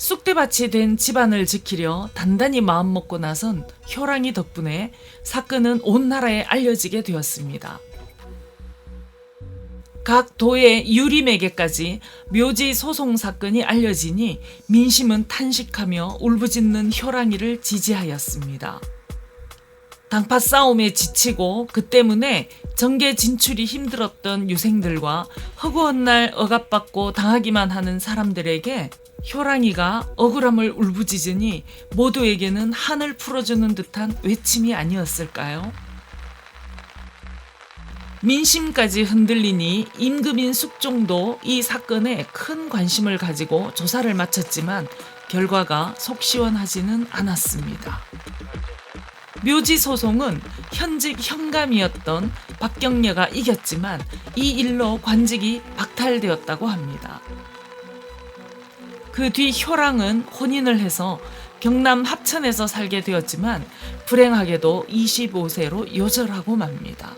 쑥대밭이 된 집안을 지키려 단단히 마음먹고 나선 효랑이 덕분에 사건은 온 나라에 알려지게 되었습니다. 각 도의 유림에게까지 묘지 소송 사건이 알려지니 민심은 탄식하며 울부짖는 효랑이를 지지하였습니다. 당파 싸움에 지치고 그 때문에 정계 진출이 힘들었던 유생들과 허구한 날 억압받고 당하기만 하는 사람들에게 효랑이가 억울함을 울부짖으니 모두에게는 한을 풀어주는 듯한 외침이 아니었을까요? 민심까지 흔들리니 임금인 숙종도 이 사건에 큰 관심을 가지고 조사를 마쳤지만 결과가 속 시원하지는 않았습니다. 묘지 소송은 현직 현감이었던 박경려가 이겼지만 이 일로 관직이 박탈되었다고 합니다. 그 뒤 효랑은 혼인을 해서 경남 합천에서 살게 되었지만 불행하게도 25세로 요절하고 맙니다.